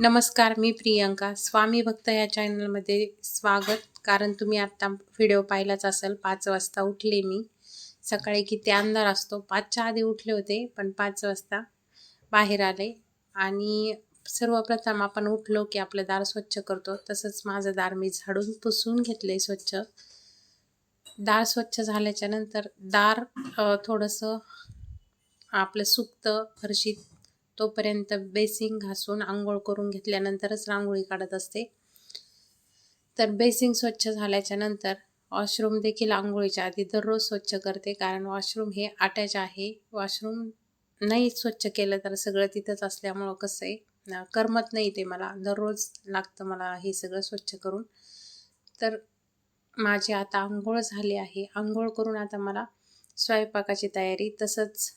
नमस्कार मी प्रियंका. स्वामी भक्त या चॅनलमध्ये स्वागत. कारण तुम्ही आत्ता व्हिडिओ पाहिलाच असेल पाच वाजता उठले मी. सकाळी किती अंधार असतो. पाचच्या आधी उठले होते पण पाच वाजता बाहेर आले. आणि सर्वप्रथम आपण उठलो की आपलं दार स्वच्छ करतो. तसंच माझं दार मी झाडून पुसून घेतले स्वच्छ. दार स्वच्छ झाल्याच्यानंतर दार थोडंसं आपलं सुकतं फरशीत तोपर्यंत बेसिंग घासून आंघोळ करून घेतल्यानंतरच रांगोळी काढत असते. तर बेसिंग स्वच्छ झाल्याच्यानंतर वॉशरूम देखील आंघोळीच्या आधी दररोज स्वच्छ करते. कारण वॉशरूम हे अटॅच आहे. वॉशरूम नाही स्वच्छ केलं तर सगळं तिथंच असल्यामुळं कसं आहे करमत नाही ते मला. दररोज लागतं मला हे सगळं स्वच्छ करून. तर माझी आता आंघोळ झाली आहे. आंघोळ करून आता मला स्वयंपाकाची तयारी तसंच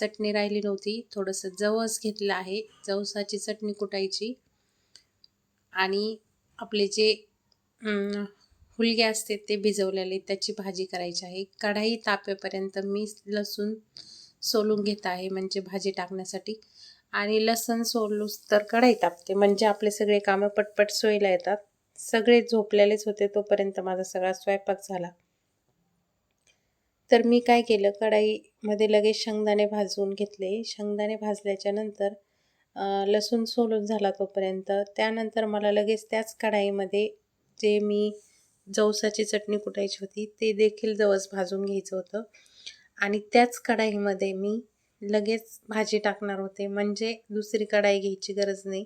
चटणी राहिली नव्हती. थोडंसं जवस घेतलं आहे. जवसाची चटणी कुटायची. आणि आपले जे हुलगे असते ते भिजवलेले त्याची भाजी करायची आहे. कढाई तापेपर्यंत मी लसूण सोलून घेत आहे म्हणजे भाजी टाकण्यासाठी. आणि लसूण सोलूस तर कढाई तापते म्हणजे आपले सगळे कामं पटपट सोयीला येतात. सगळे झोपलेलेच होते तोपर्यंत माझा सगळा स्वयंपाक झाला. तर मी काय केलं कढाईमध्ये लगेच शेंगदाणे भाजून घेतले. शेंगदाणे भाजल्याच्या नंतर लसूण सोलून झाला तोपर्यंत. त्यानंतर मला लगेच त्याच कढाईमध्ये जे मी जवसाची चटणी कुटायची होती ते देखील जवस भाजून घ्यायचं होतं. आणि त्याच कढाईमध्ये मी लगेच भाजी टाकणार होते. म्हणजे दुसरी कढाई घ्यायची गरज नाही.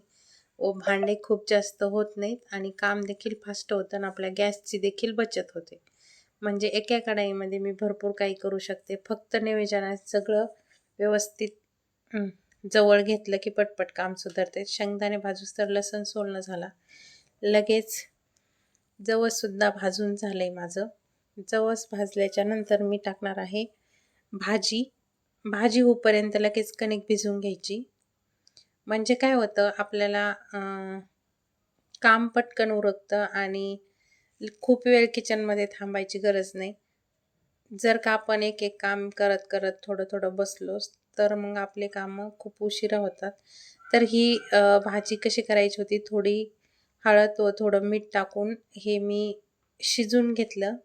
व भांडे खूप जास्त होत नाहीत आणि काम देखील फास्ट होतं आणि आपल्या गॅसची देखील बचत होते. म्हणजे एका कढाईमध्ये मी भरपूर काही करू शकते. फक्त निवेदनात सगळं व्यवस्थित जवळ घेतलं की पटपट काम सुधारते. शेंगदाणे भाजूस तर लसण सोलणं झाला. लगेच जवससुद्धा भाजून झालं आहे माझं. जवस भाजल्याच्या नंतर मी टाकणार आहे भाजी. भाजी होईपर्यंत लगेच कणिक भिजवून घ्यायची. म्हणजे काय होतं आपल्याला काम पटकन उरकतं आणि खूप वेळ किचनमध्ये थांबायची गरज नाही. जर का आपण एक एक काम करत करत थोडं थोडं बसलोच तर मग आपले कामं खूप उशिरा होतात. तर ही भाजी कशी करायची होती? थोडी हळद व थोडं मीठ टाकून हे मी शिजून घेतलं.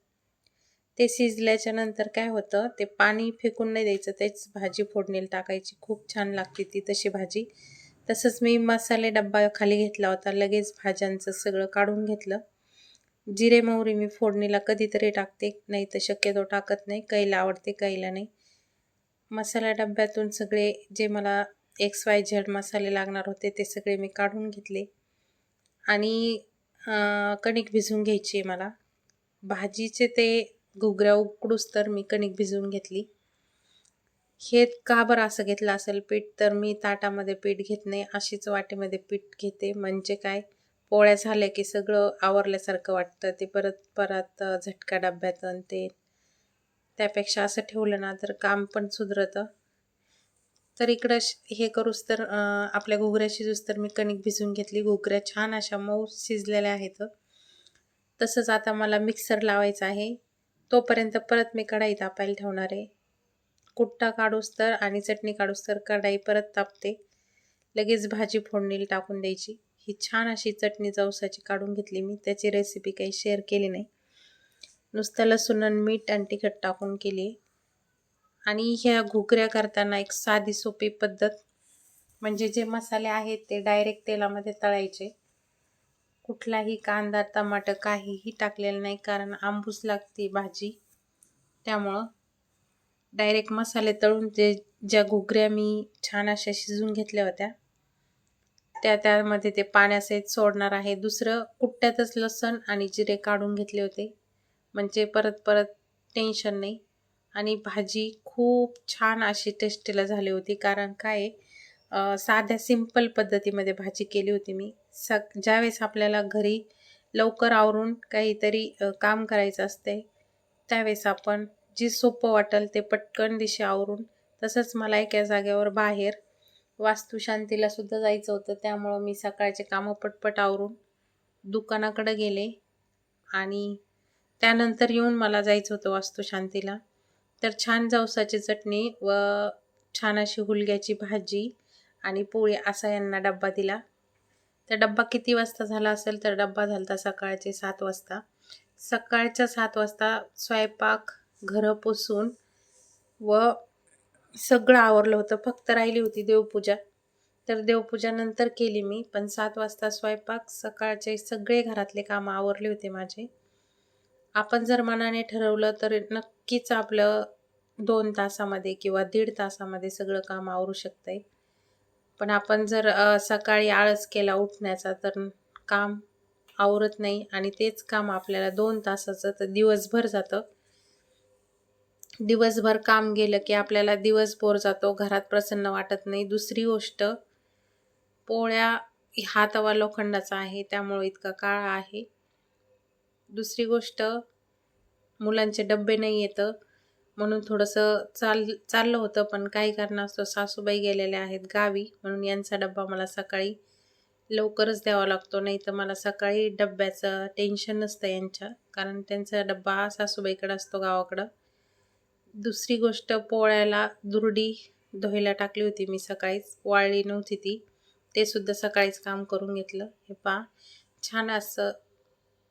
ते शिजल्याच्या नंतर काय होतं? ते पाणी फेकून नाही द्यायचं. तेच भाजी फोडणीला टाकायची. खूप छान लागते ती तशी भाजी. तसंच मी मसाले डब्बा खाली घेतला होता. लगेच भाज्यांचं सगळं काढून घेतलं. जिरे मोहरी मी फोडणीला कधीतरी टाकते नाही तर शक्यतो टाकत नाही कैला आवडते कैला नाही. मसाला डब्यातून सगळे जे मला एक्स वाय झेड मसाले लागणार होते ते सगळे मी काढून घेतले. आणि कणिक भिजवून घ्यायची आहे मला. भाजीचे ते घुगऱ्या उकडूस तर मी कणिक भिजवून घेतली. हे का बरं असं घेतलं असेल पीठ तर मी ताटामध्ये पीठ घेत नाही अशीच वाटेमध्ये पीठ घेते. म्हणजे काय? पोळ्या झाल्या की सगळं आवरल्यासारखं वाटतं. ते परत परत झटका डब्यात ते. त्यापेक्षा असं ठेवलं ना तर काम पण सुधरतं. तर इकडं हे करूस तर आपल्या घुगऱ्या शिजूस तर मी कणिक भिजून घेतली. घुगऱ्या छान अशा मऊ शिजलेल्या आहेत. तसंच आता मला मिक्सर लावायचा आहे. तोपर्यंत परत मी कढाई तापायला ठेवणार आहे. कुट्टा काढूस तर आणि चटणी काढूस तर कढाई परत तापते. लगेच भाजी फोडणीला टाकून द्यायची. ही छान अशी चटणी जवसाची काढून घेतली मी. त्याची रेसिपी काही शेअर केली नाही. नुसतं लसूण आणि मीठ आणि तिखट टाकून केली. आणि ह्या घुगऱ्या करताना एक साधी सोपी पद्धत म्हणजे जे मसाले आहेत ते डायरेक्ट तेलामध्ये तळायचे. कुठलाही कांदा टमाटर काहीही टाकलेलं नाही कारण आंबूस लागते भाजी. त्यामुळं डायरेक्ट मसाले तळून ते ज्या घुगऱ्या मी छान अशा शिजून घेतल्या होत्या त्या त्यामध्ये ते पाण्यासहित सोडणार आहे. दुसरं कुट्ट्यातच लसण आणि जिरे काढून घेतले होते. म्हणजे परत परत टेन्शन नाही. आणि भाजी खूप छान अशी टेस्टीला झाली होती. कारण काय साध्या सिंपल पद्धतीमध्ये भाजी केली होती मी. सग ज्यावेळेस आपल्याला घरी लवकर आवरून काहीतरी काम करायचं असते त्यावेळेस आपण जी सोपं वाटेल ते पटकन दिशे आवरून तसंच मला एका जागेवर बाहेर वास्तुशांतीला सुद्धा जायचं होतं. त्यामुळं मी सकाळचे कामं पटपट आवरून दुकानाकडे गेले आणि त्यानंतर येऊन मला जायचं होतं वास्तुशांतीला. तर छान जवसाची चटणी व छान अशी हुलग्याची भाजी आणि पोळी असा यांना डब्बा दिला. तर डब्बा किती वाजता झाला असेल तर डब्बा झाला होता सकाळचे सात वाजता. सकाळच्या सात वाजता स्वयंपाक घरं पुसून व सगळं आवरलं होतं. फक्त राहिली होती देवपूजा. तर देवपूजा नंतर केली मी. पण सात वाजता स्वयंपाक सकाळचे सगळे घरातले कामं आवरले होते माझे. आपण जर मनाने ठरवलं तर नक्कीच आपलं दोन तासामध्ये किंवा दीड तासामध्ये सगळं काम आवरू शकतंय. पण आपण जर सकाळी आळस केला उठण्याचा तर काम आवरत नाही आणि तेच काम आपल्याला दोन तासाचं तर दिवसभर जातं. दिवसभर काम गेलं की आपल्याला दिवस जातो घरात प्रसन्न वाटत नाही. दुसरी गोष्ट पोळ्या हा तवा लोखंडाचा आहे त्यामुळे इतका काळा आहे. दुसरी गोष्ट मुलांचे डब्बे नाही येतं म्हणून थोडंसं चाल चाललं होतं पण काही कारणास्तव सासूबाई गेलेल्या आहेत गावी म्हणून यांचा डब्बा मला सकाळी लवकरच द्यावा लागतो. नाही तर मला सकाळी डब्याचं टेन्शन नसतं यांच्या कारण त्यांचा डब्बा सासूबाईकडं असतो गावाकडं. दुसरी गोष्ट पोळ्याला दुरडी धुवायला टाकली होती मी सकाळीच. वाळली नव्हती ती. ते सुद्धा सकाळीच काम करून घेतलं. हे पा छान असं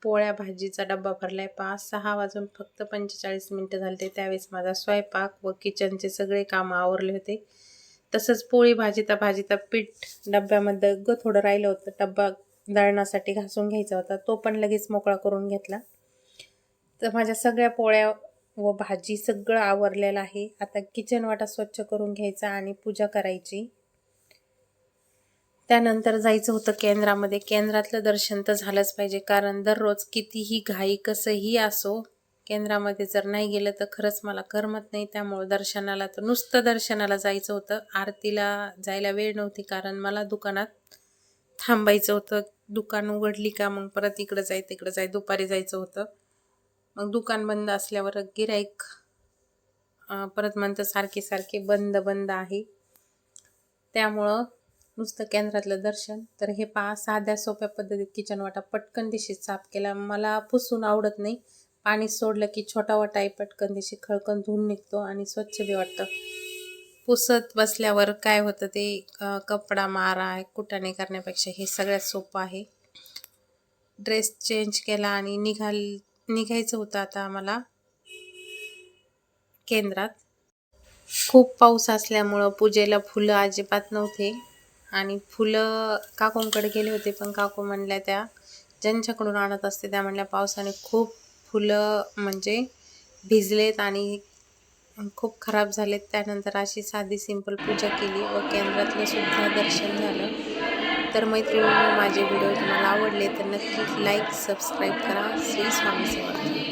पोळ्या भाजीचा डब्बा भरलाय पहा. सहा वाजून फक्त पंचेचाळीस मिनटं झाले ते त्यावेळेस माझा स्वयंपाक व किचनचे सगळे कामं आवरले होते. तसंच पोळी भाजीता भाजीता पीठ डब्यामध्ये ग थोडं राहिलं होतं. डब्बा दळण्यासाठी घासून घ्यायचा होता. तो पण लगेच मोकळा करून घेतला. तर माझ्या सगळ्या पोळ्या व भाजी सगळं आवरलेलं आहे. आता किचन वाटा स्वच्छ करून घ्यायचा आणि पूजा करायची. त्यानंतर जायचं होतं केंद्रामध्ये. केंद्रातलं दर्शन तर झालंच पाहिजे. कारण दररोज कितीही घाई कसंही असो केंद्रामध्ये जर नाही गेलं तर खरंच मला करमत नाही. त्यामुळं दर्शनाला तर नुसतं दर्शनाला जायचं होतं. आरतीला जायला वेळ नव्हती कारण मला दुकानात थांबायचं होतं. दुकान उघडली का मग परत इकडं जाय तिकडं जाय दुपारी जायचं होतं. मग दुकान बंद असल्यावर गिराईक परत म्हणतं सारखे सारखे बंद बंद आहे. त्यामुळं नुसतं केंद्रातलं दर्शन. तर हे पहा साध्या सोप्या पद्धतीत किचन वाटा पटकन दिशीत साफ केला. मला पुसून आवडत नाही. पाणी सोडलं की छोटा वाटा आहे पटकन दिशी खळकन धुवून निघतो आणि स्वच्छ बी वाटतं. पुसत बसल्यावर काय होतं ते कपडा मारा कुटाणे करण्यापेक्षा हे सगळ्यात सोपं आहे. ड्रेस चेंज केला आणि निघाल निघायचं होतं आता आम्हाला केंद्रात. खूप पाऊस असल्यामुळं पूजेला फुलं अजिबात नव्हते. आणि फुलं काकूंकडे गेले होते पण काकू म्हणल्या त्या ज्यांच्याकडून आणत असते त्या म्हणल्या पावसाने खूप फुलं म्हणजे भिजलेत आणि खूप खराब झालेत. त्यानंतर अशी साधी सिंपल पूजा केली व केंद्रातलं सुद्धा दर्शन झालं. तर मैत्रिणींनो माझे व्हिडिओ तुम्हाला आवडले तर नक्की लाईक सबस्क्राईब करा. श्री स्वामी समर्थ.